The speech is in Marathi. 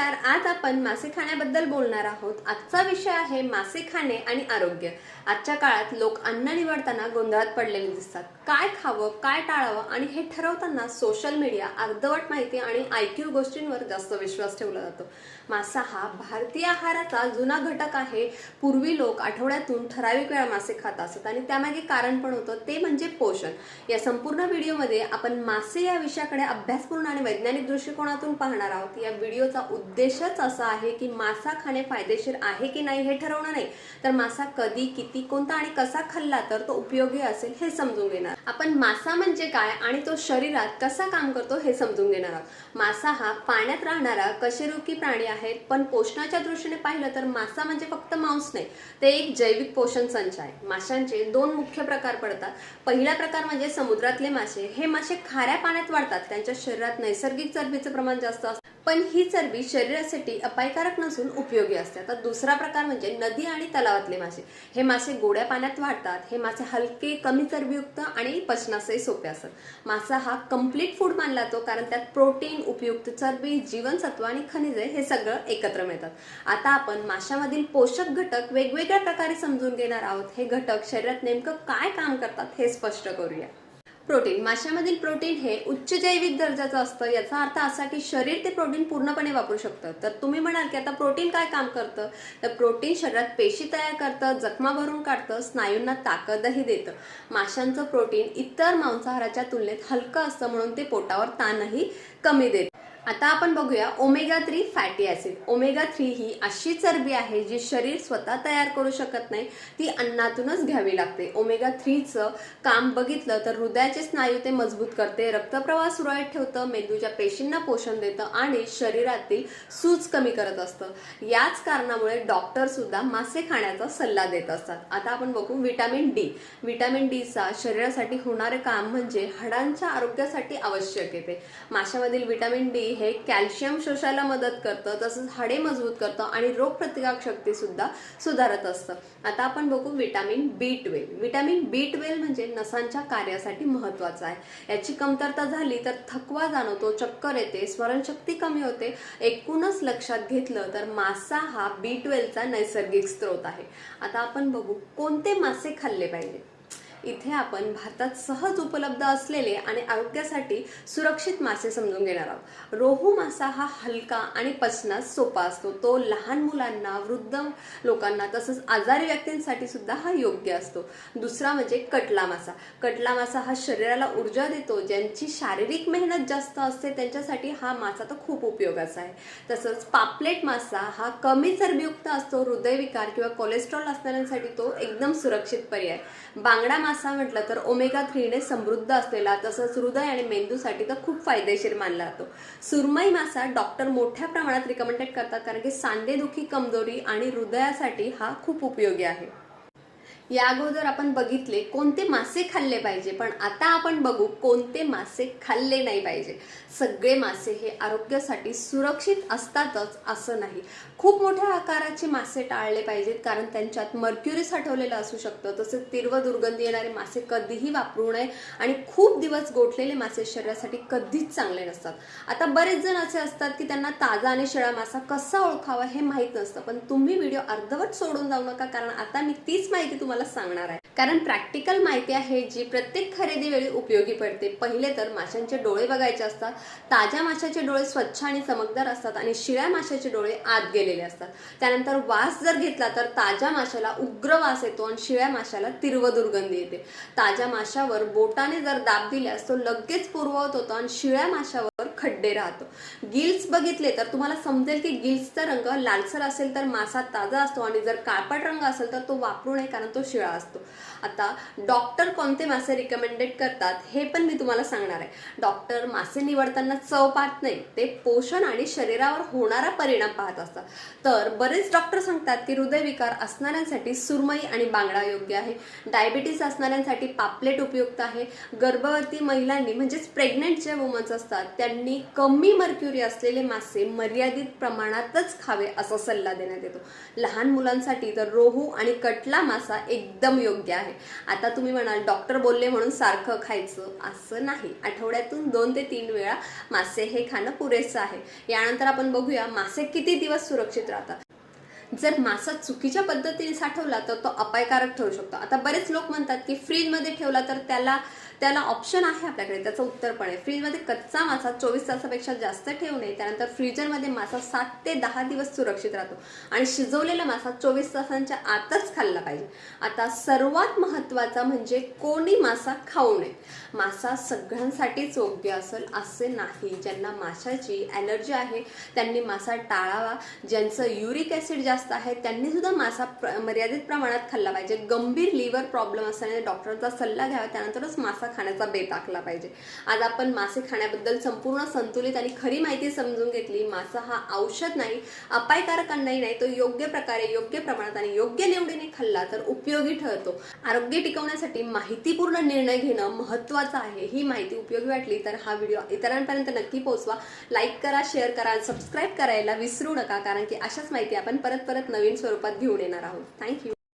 नमस्कार आज आपण मासे खाण्याबद्दल बोलणार आहोत. आजचा विषय आहे मासे खाणे आणि आरोग्य. आजच्या काळात लोक अन्न निवडताना गोंधळात पडलेले दिसतात. काय खावं काय टाळावं आणि हे ठरवताना सोशल मीडिया अर्धवट माहिती आणि आयक्यू गोष्टींवर जास्त विश्वास ठेवला जातो. मासा हा भारतीय आहाराचा जुना घटक आहे. पूर्वी लोक आठवड्यातून ठराविक वेळा मासे खात असत आणि त्यामागे कारण पण होतं ते म्हणजे पोषण. या संपूर्ण व्हिडिओमध्ये आपण मासे या विषयाकडे अभ्यासपूर्ण आणि वैज्ञानिक दृष्टिकोनातून पाहणार आहोत. या व्हिडिओचा उद्देशच असा आहे की मासा खाणे फायदेशीर आहे की नाही हे ठरवणं नाही. तर मासा कधी किती कोणता आणि कसा खाल्ला तर तो उपयोगी असेल हे समजून घेणार. आपण मासा म्हणजे काय आणि तो शरीरात कसा काम करतो हे समजून घेणार आहोत. मासा हा पाण्यात राहणारा कशेरुकी प्राणी आहे पण पोषणाच्या दृष्टीने पाहिलं तर मासा म्हणजे फक्त मांस नाही ते एक जैविक पोषण संच आहे. माशांचे दोन मुख्य प्रकार पडतात. पहिला प्रकार म्हणजे समुद्रातले मासे. हे मासे खाऱ्या पाण्यात वाढतात. त्यांच्या शरीरात नैसर्गिक चरबीचं प्रमाण जास्त असतं. पण ही चरबी शरीरासाठी अपायकारक नसून उपयोगी असते. आता दुसरा प्रकार म्हणजे नदी आणि तलावातले मासे. हे मासे गोड्या पाण्यात वाढतात. हे मासे हलके कमी चरबीयुक्त आणि पचनासही सोपे असतात. मासा हा कंप्लीट फूड मानला जातो कारण त्यात प्रोटीन उपयुक्त चरबी जीवनसत्व आणि खनिजे हे सगळं एकत्र मिळतात. आता आपण माशामधील पोषक घटक वेगवेगळ्या प्रकारे समजून घेणार आहोत. हे घटक शरीरात नेमकं काय काम करतात हे स्पष्ट करूया. प्रोटीन माशामधील प्रोटीन हे उच्च जैविक दर्जाचं असतं. याचा अर्थ असा की शरीर ते प्रोटीन पूर्णपणे वापरू शकतं. तर तुम्ही म्हणाल की आता प्रोटीन काय काम करतं? तर प्रोटीन शरीरात पेशी तयार करतं जखमा भरून काढतं स्नायूंना ताकदही देतं. माशांचं प्रोटीन इतर मांसाहाराच्या तुलनेत हलकं असतं म्हणून ते पोटावर ताणही कमी देतं. आता आपण बघूया omega three fatty acid omega three ही अशी चरबी आहे जी शरीर स्वतः तयार करू शकत नाही ती अन्नातूनच घ्यावी लागते. ओमेगा थ्रीचं काम बघितलं तर हृदयाचे स्नायू ते मजबूत करते रक्तप्रवाह सुरळीत ठेवतं मेंदूच्या पेशींना पोषण देतं आणि शरीरातील सूज कमी करत असतं. याच कारणामुळे डॉक्टर सुद्धा मासे खाण्याचा सल्ला देत असतात. आता आपण बघू विटॅमिन डी विटॅमिन डीचा शरीरासाठी होणारे काम म्हणजे हाडांच्या आरोग्यासाठी आवश्यक येते माशामधील विटॅमिन डी हे कॅल्शियम शोषायला मदत करतं तसंच हाडे मजबूत करतं आणि रोगप्रतिकारक शक्ती सुद्धा सुधारत असतं. आता आपण बघू vitamin B twelve. Vitamin B twelve म्हणजे नसांच्या कार्यासाठी महत्वाचं आहे. याची कमतरता झाली तर थकवा जाणवतो चक्कर येते स्मरणशक्ती कमी होते. एकूणच लक्षात घेतलं तर मासा हा बी ट्वेल्वचा नैसर्गिक स्रोत आहे. आता आपण बघू कोणते मासे खाल्ले पाहिजे? इथे आपण भारतात सहज उपलब्ध असलेले आणि आरोग्यासाठी सुरक्षित मासे समजून घेणार आहोत. रोहू मासा हा हलका आणि पचनात सोपा असतो. तो लहान मुलांना वृद्ध लोकांना तसंच आजारी व्यक्तींसाठी सुद्धा हा योग्य असतो. दुसरा म्हणजे कटला मासा. कटला मासा हा शरीराला ऊर्जा देतो. ज्यांची शारीरिक मेहनत जास्त असते त्यांच्यासाठी हा मासा तर खूप उपयोगाचा आहे. तसंच पापलेट मासा हा कमी चरबीयुक्त असतो. हृदयविकार किंवा कोलेस्ट्रॉल असणाऱ्यांसाठी तो एकदम सुरक्षित पर्याय. बांगडा मासा म्हटलं तर ओमेगा थ्रीने समृद्ध असलेला तसंच हृदय आणि मेंदूसाठी तर खूप फायदेशीर मानला जातो. सुरमई मासा डॉक्टर मोठ्या प्रमाणात रिकमेंडेड करतात कारण की सांधेदुखी कमजोरी आणि हृदयासाठी हा खूप उपयोगी आहे. या अगोदर आपण बघितले कोणते मासे खाल्ले पाहिजे पण आता आपण बघू कोणते मासे खाल्ले नाही पाहिजे. सगळे मासे हे आरोग्यासाठी सुरक्षित असतातच असं नाही. खूप मोठ्या आकाराचे मासे टाळले पाहिजेत कारण त्यांच्यात मर्क्युरी साठवलेलं असू शकतं तसेच तीव्र दुर्गंधी येणारे मासे कधीही वापरू नये आणि खूप दिवस गोठलेले मासे शरीरासाठी कधीच चांगले नसतात. आता बरेच जण असे असतात की त्यांना ताजा आणि शिळा मासा कसा ओळखावा हे माहीत नसतं पण तुम्ही व्हिडिओ अर्धवट सोडून जाऊ नका कारण आता मी तीच माहिती तुम्हाला सांगणार आहे. कारण प्रॅक्टिकल माहिती आहे जी प्रत्येक खरेदी वेळी उपयोगी पडते. पहिले तर माशांचे डोळे बघायचे असतात ताज्या माशाचे डोळे स्वच्छ आणि चमकदार असतात आणि शिळ्या माशाचे डोळे आत गेलेले असतात. त्यानंतर वास जर घेतला तर ताज्या माशाला उग्र वास येतो आणि शिळ्या माशाला तीव्र दुर्गंधी येते. ताज्या माशावर बोटाने जर दाब दिल्यास तो लगेच पूर्ववत होतो आणि शिळ्या माशावर खड्डे राहतो. गिल्स बघितले तर तुम्हाला समजेल की गिल्सचा रंग लालसर असेल तर मासा ताजा असतो आणि जर काळपट रंग असेल तर तो वापरू नये कारण तो शिळा असतो. आता डॉक्टर कोणते मासे रिकमेंडेड करतात हे पण मी तुम्हाला सांगणार आहे. डॉक्टर मासे निवडताना चव पाहत नाही ते पोषण आणि शरीरावर होणारा परिणाम पाहत असतात. तर बरेच डॉक्टर सांगतात की हृदयविकार असणाऱ्यांसाठी सुरमई आणि बांगडा योग्य आहे. डायबिटीस असणाऱ्यांसाठी पापलेट उपयुक्त आहे. गर्भवती महिलांनी म्हणजेच प्रेग्नेंट जे वुमन्स असतात त्यांनी कमी मर्क्युरी असलेले मासे मर्यादित प्रमाणातच खावे असा सल्ला देण्यात येतो. लहान मुलांसाठी तर रोहू आणि कटला मासा एक एकदम योग्य आहे. आता तुम्ही म्हणाल डॉक्टर बोलले म्हणून सारखं खायचं. असं नाही. आठवड्यातून दोन ते तीन वेळा मासे हे खाणं पुरेसं आहे. यानंतर आपण बघूया मासे किती दिवस सुरक्षित राहतात? जर मासा चुकीच्या पद्धतीने साठवला तर तो अपायकारक ठरू शकतो. आता बरेच लोक म्हणतात की फ्रीजमध्ये ठेवला तर त्याला त्याला ऑप्शन आहे आपल्याकडे. त्याचं उत्तर पण आहे. फ्रीजमध्ये कच्चा मासा चोवीस तासापेक्षा जास्त ठेवू नये. त्यानंतर फ्रीजरमध्ये मासा सात ते दहा दिवस सुरक्षित राहतो. आणि शिजवलेला मासा चोवीस तासांच्या आतच खाल्ला पाहिजे. आता सर्वात महत्त्वाचा म्हणजे कोणी मासा खाऊ नये. मासा सगळ्यांसाठीच योग्य असेल असे नाही. ज्यांना माशाची ॲलर्जी आहे त्यांनी मासा टाळावा. ज्यांचं युरिक ॲसिड जास्त आहे त्यांनी सुद्धा मासा प्र मर्यादित प्रमाणात खाल्ला पाहिजे. गंभीर लिव्हर प्रॉब्लेम असल्याने डॉक्टरचा सल्ला घ्यावा. त्यानंतरच मासा खाण्याचा बेत आखला पाहिजे. आज आपण मासे खाण्याबद्दल संपूर्ण संतुलित आणि खरी माहिती समजून घेतली. मासा हा औषध नाही अपायकारक अन्नही नाही तो योग्य प्रकारे योग्य प्रमाणात आणि योग्य निवडीने खाल्ला तर उपयोगी ठरतो. आरोग्य टिकवण्यासाठी माहितीपूर्ण निर्णय घेणं महत्त्वाचं आहे. ही माहिती उपयोगी वाटली तर हा व्हिडिओ इतरांपर्यंत नक्की पोहोचवा. लाईक करा शेअर करा सबस्क्राईब करायला विसरू नका कारण की अशाच माहिती आपण परत परत नवीन स्वरूपात घेऊन येणार आहोत. थँक्यू.